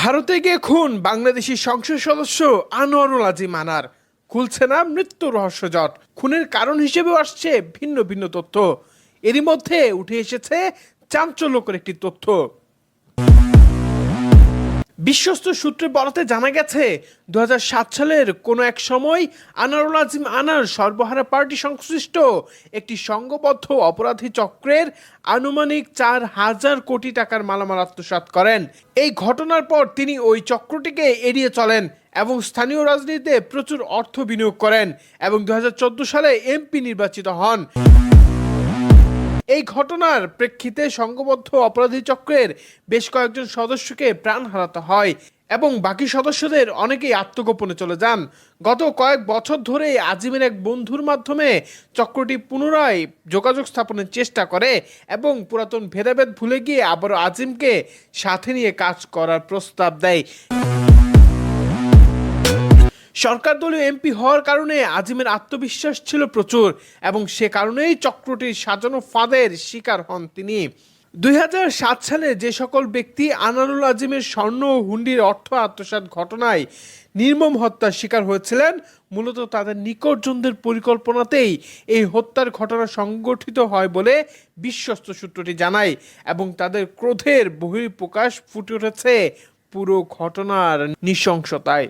ভারতে গিয়ে খুন বাংলাদেশি সংসদ সদস্য আনোয়ারুল আজিম আনার। খুলছে না মৃত্যু রহস্যজট খুনের কারণ হিসেবেও আসছে ভিন্ন ভিন্ন তথ্য। এরই মধ্যে উঠে এসেছে চাঞ্চল্যকর একটি তথ্য। বিশ্বস্ত সূত্রে বলতে জানা গেছে দু হাজার সাত সালের কোনো এক সময় আনারুল আজিম আনার সর্বহারা পার্টি সংশ্লিষ্ট একটি সংঘবদ্ধ অপরাধী চক্রের আনুমানিক চার হাজার কোটি টাকার মালামাল আত্মসাৎ করেন। এই ঘটনার পর তিনি ওই চক্রটিকে এড়িয়ে চলেন এবং স্থানীয় রাজনীতিতে প্রচুর অর্থ বিনিয়োগ করেন এবং দু হাজার চোদ্দ সালে এমপি নির্বাচিত হন। এই ঘটনার প্রেক্ষিতে সংঘবদ্ধ অপরাধী চক্রের বেশ কয়েকজন সদস্যকে প্রাণ হারাতে হয় এবং বাকি সদস্যদের অনেকেই আত্মগোপনে চলে যান। গত কয়েক বছর ধরে আজিমের এক বন্ধুর মাধ্যমে চক্রটি পুনরায় যোগাযোগ স্থাপনের চেষ্টা করে এবং পুরাতন ভেদাভেদ ভুলে গিয়ে আবারও আজিমকে সাথে নিয়ে কাজ করার প্রস্তাব দেয়। সরকার দলীয় এমপি হওয়ার কারণে আজিমের আত্মবিশ্বাস ছিল প্রচুর এবং সে কারণেই চক্রটির সাজানো ফাঁদের শিকার হন তিনি। দুই হাজার সাত সালে যে সকল ব্যক্তি আনারুল আজিমের স্বর্ণ ও হুন্ডির অর্থ আত্মসাৎ ঘটনায় নির্মম হত্যার শিকার হয়েছিলেন, মূলত তাদের নিকটজনদের পরিকল্পনাতেই এই হত্যার ঘটনা সংগঠিত হয় বলে বিশ্বস্ত সূত্রটি জানায় এবং তাদের ক্রোধের বহিঃপ্রকাশ ফুটে উঠেছে পুরো ঘটনার নৃশংসতায়।